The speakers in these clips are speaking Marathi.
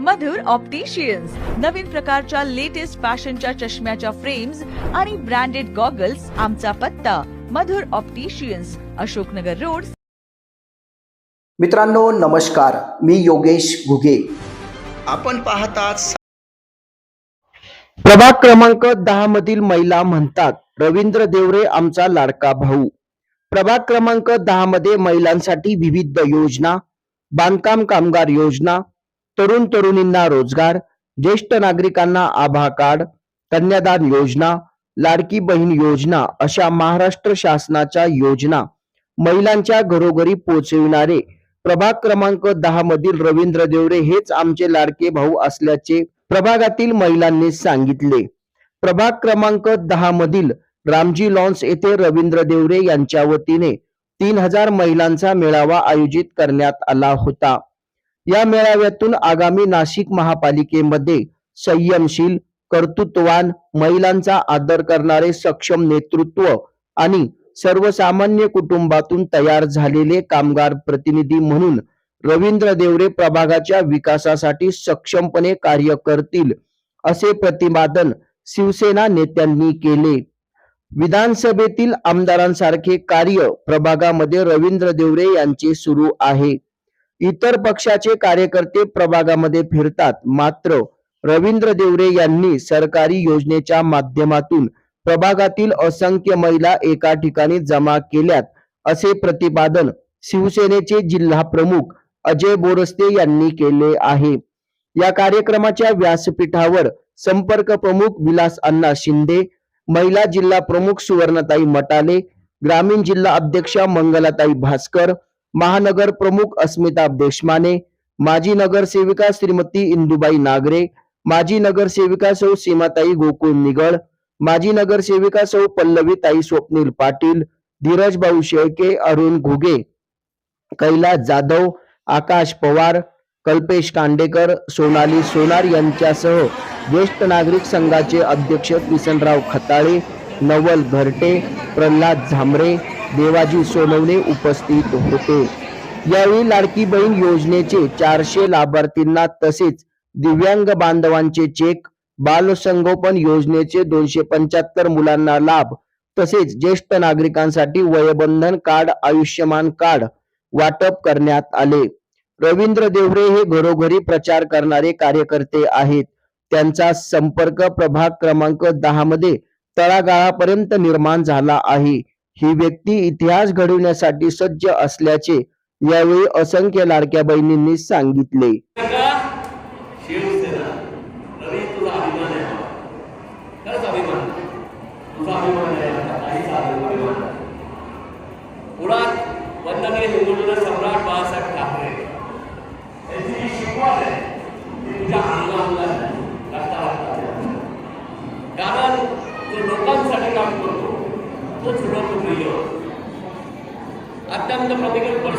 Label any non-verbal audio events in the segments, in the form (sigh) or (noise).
मधुर ऑप्टिशियन्स नवीन प्रकारच्या लेटेस्ट फॅशनच्या चष्म्याच्या फ्रेम्स आणि ब्रँडेड गॉगल्स आमचा पत्ता. Madhur opticians Ashoknagar road. मित्रांनो नमस्कार. मी योगेश घुगे. आपण पाहतात प्रभाग क्रमांक दहा मधील महिला म्हणतात रवींद्र देवरे आमचा लाडका भाऊ. प्रभाग क्रमांक दहा मध्ये महिलांसाठी विविध योजना बांधकाम कामगार योजना तरुण तरुणींना रोजगार ज्येष्ठ नागरिकांना आभा कार्ड कन्यादान योजना लाडकी बहीण योजना अशा महाराष्ट्र शासनाच्या योजना महिलांच्या घरोघरी पोहोचविणारे प्रभाग क्रमांक दहा मधील रवींद्र देवरे हेच आमचे लाडके भाऊ असल्याचे प्रभागातील महिलांनी सांगितले. प्रभाग क्रमांक दहा मधील रामजी लॉन्स येथे रवींद्र देवरे यांच्या वतीने तीन हजार महिलांचा मेळावा आयोजित करण्यात आला होता. या मेळाव्यातून आगामी नाशिक महापालिकेमध्ये संयमशील कर्तृत्ववान महिलांचा आदर करणारे सक्षम नेतृत्व आणि सर्वसामान्य कुटुंबातून तयार झालेले कामगार प्रतिनिधी म्हणून रवींद्र देवरे प्रभागाच्या विकासासाठी सक्षमपणे कार्य करतील असे प्रतिपादन शिवसेना नेत्यांनी केले. विधानसभेतील आमदारांसारखे कार्य प्रभागामध्ये रवींद्र देवरे यांचे सुरू आहे. इतर पक्षाचे कार्यकर्ते प्रभागामध्ये फिरतात. मात्र रवींद्र देवरे यांनी सरकारी योजनेच्या माध्यमातून प्रभागातील असंख्य महिला एका ठिकाणी जमा केल्यात असे प्रतिपादन शिवसेनेचे जिल्हा प्रमुख अजय बोरस्ते यांनी केले आहे. या कार्यक्रमाच्या व्यासपीठावर संपर्क प्रमुख विलास अण्णा शिंदे महिला जिल्हा प्रमुख सुवर्णताई मटाले ग्रामीण जिल्हा अध्यक्षा मंगलाताई भास्कर महानगर प्रमुख अस्मिता देशमाने माजी नगरसेविका श्रीमती इंदुबाई नागरे माजी नगरसेविका सौ सीमाताई गोकुळ निगळ माजी नगरसेविका सौ पल्लवीताई स्वप्नील पाटील धीरज भाऊ शेळके अरुण घुगे कैलास जाधव आकाश पवार कल्पेश कांडेकर सोनाली सोनार यांच्यासह ज्येष्ठ नागरिक संघाचे अध्यक्ष किसनराव खताळे नवल घरटे प्रल्हाद झांबरे देवाजी सोनवणे उपस्थित होते. यावेळी लाडकी बहीण योजनेचे चारशे लाभार्थींना तसेच दिव्यांग बांधवांचे चेक बालसंगोपन योजनेचे दोनशे पंच्याहत्तर मुलांना लाभ तसेच ज्येष्ठ नागरिकांसाठी वयबंधन कार्ड आयुष्यमान कार्ड वाटप करण्यात आले. रवींद्र देवरे हे घरोघरी प्रचार करणारे कार्यकर्ते आहेत. त्यांचा संपर्क प्रभाग क्रमांक दहा मध्ये तळागाळापर्यंत निर्माण झाला आहे. ही व्यक्ती इतिहास घडविण्यासाठी सज्ज असल्याचे यावेळी असंख्य लाडक्या बहिणींनी सांगितले.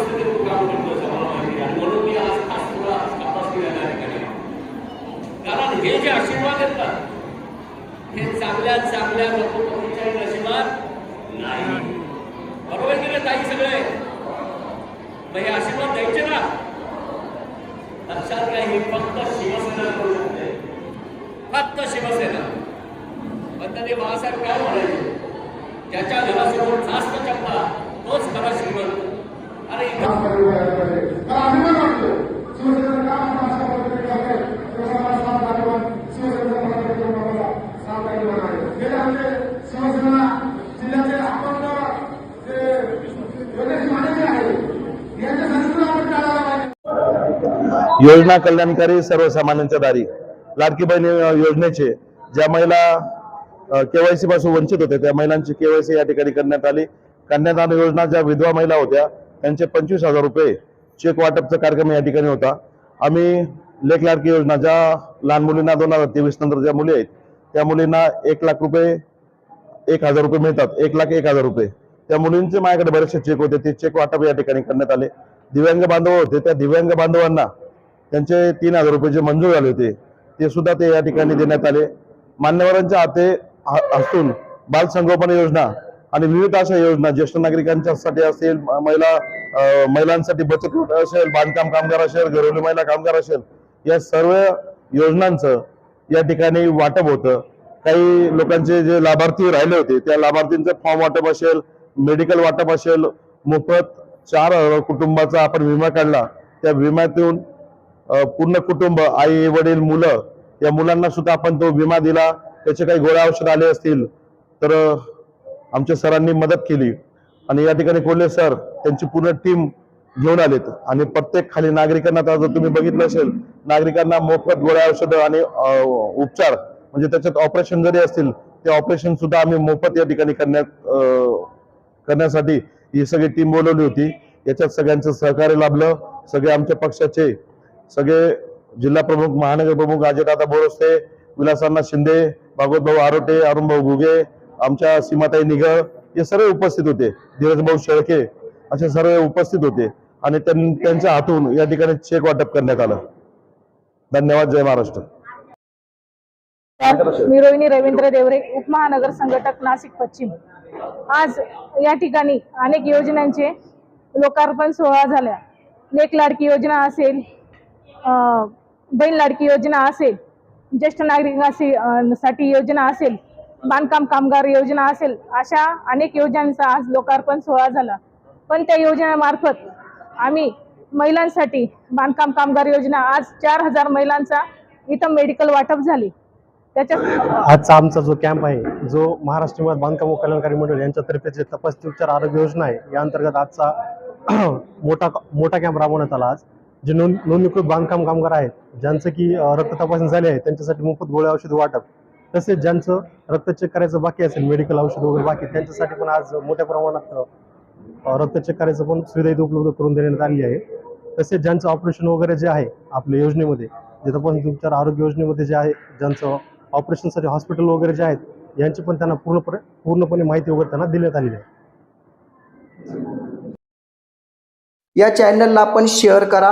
असं मला माहिती आणि म्हणून मी आज खास ठिकाणी कारण हे जे आशीर्वाद येतात हे चांगल्या चांगल्या लोकपतीच्या नशिबात नाही बरोबर ताई सगळे मग हे आशीर्वाद द्यायचे ना लक्षात घ्या हे फक्त शिवसेना. करू शकते फक्त शिवसेना पण ते बाळासाहेब काय म्हणायचे त्याच्या घरासमोर जास्त चप्पा तोच खरा श्रीमंत अरे इथं शिवसेना जिल्ह्याचे अपंग जे योगेश माने जे आहे यांच्या संस्कृती आपण टाळायला पाहिजे योजना कल्याणकारी सर्वसामान्यांच्या दारी. लाडकी बहिणी योजनेचे ज्या महिला केवायसी पासून वंचित होत्या त्या महिलांची केवायसी या ठिकाणी करण्यात आली. कन्यादान योजना ज्या विधवा महिला होत्या त्यांचे पंचवीस हजार रुपये चेक वाटपचा कार्यक्रम या ठिकाणी होता. आम्ही लेख लाडकी योजना ज्या लहान मुलींना दोन हजार तेवीस नंतर ज्या मुली आहेत त्या मुलींना एक लाख रुपये एक हजार रुपये मिळतात. एक लाख एक हजार रुपये. त्या मुलींचे माझ्याकडे बरेचसे चेक होते ते चेक वाटप या ठिकाणी करण्यात आले. दिव्यांग बांधव होते त्या दिव्यांग बांधवांना त्यांचे तीन हजार रुपये जे मंजूर झाले होते ते सुद्धा ते या ठिकाणी देण्यात आले. मान्यवरांच्या हाते ह- हस्तून बाल संगोपन योजना आणि विविध अशा योजना ज्येष्ठ नागरिकांच्यासाठी असेल महिला महिलांसाठी बचत गट असेल बांधकाम कामगार असेल घरगुती महिला कामगार असेल या सर्व योजनांचं या ठिकाणी वाटप होतं. काही लोकांचे जे लाभार्थी राहिले होते त्या लाभार्थींचं फॉर्म वाटप असेल मेडिकल वाटप असेल मोफत चार कुटुंबाचा आपण विमा काढला. त्या विम्यातून पूर्ण कुटुंब आई वडील मुलं या मुलांना सुद्धा आपण तो विमा दिला. त्याचे काही गोळ्या औषध आले असतील तर आमच्या सरांनी मदत केली. आणि या ठिकाणी कोल्हे सर त्यांची पूर्ण टीम घेऊन आलेत. आणि प्रत्येक खाली नागरिकांना आता जर तुम्ही बघितलं असेल नागरिकांना मोफत गोळ्या औषधं आणि उपचार म्हणजे त्याच्यात ऑपरेशन जरी असतील ते ऑपरेशन सुद्धा आम्ही मोफत या ठिकाणी करण्यात करण्यासाठी ही सगळी टीम बोलवली होती. याच्यात सगळ्यांचं सहकार्य लाभलं. सगळे आमच्या पक्षाचे सगळे जिल्हा प्रमुख महानगर प्रमुख अजयदादा बोरस्ते विलासांना शिंदे भागवत भाऊ आरोटे अरुणभाऊ घुगे आमच्या सीमाताई निगळ हे सर्व उपस्थित होते. धीरज भाऊ शेळके असे सर्व उपस्थित होते. आणि त्यांच्या हातून या ठिकाणी चेक वाटप करण्यात आलं. धन्यवाद. जय महाराष्ट्र. मी रोहिणी रवींद्र देवरे उपमहानगर संघटक नाशिक पश्चिम. आज या ठिकाणी अनेक योजनांचे लोकार्पण सोहळा झाला. लेख लाडकी योजना असेल बहीण लाडकी योजना असेल ज्येष्ठ नागरिकांसाठी साठी योजना असेल बांधकाम कामगार योजना असेल अशा अनेक योजनांचा आज लोकार्पण सोहळा झाला. पण त्या योजनेमार्फत आम्ही महिलांसाठी बांधकाम कामगार योजना आज चार हजार महिलांचा इथं मेडिकल वाटप झाली. त्याच्या आजचा आमचा जो कॅम्प आहे जो महाराष्ट्र बांधकाम व कल्याणकारी मंडळ यांच्यातर्फे जे तपासणी उपचार आरोग्य योजना आहे या अंतर्गत आजचा (clears throat) मोठा मोठा कॅम्प राबवण्यात आला आज. जे नोंद नोंदणीकृत बांधकाम कामगार आहेत ज्यांचं की रक्त तपासणी झाली आहे त्यांच्यासाठी मोफत गोळ्या औषध वाटप तसेच ज्यांचं रक्त चेक करायचं बाकी असेल मेडिकल औषध वगैरे बाकी त्यांच्यासाठी पण आज मोठ्या प्रमाणात रक्त चेक करायचं पण सुविधा इथे उपलब्ध करून देण्यात आली आहे. तसेच ज्यांचं ऑपरेशन वगैरे जे आहे आपल्या योजनेमध्ये जे तपासणी उपचार आरोग्य योजनेमध्ये जे आहे ज्यांचं ऑपरेशनसाठी हॉस्पिटल वगैरे जे आहेत यांची पण त्यांना पूर्णपणे पूर्णपणे माहिती वगैरे त्यांना देण्यात आलेली आहे. या चॅनलला आपण शेअर करा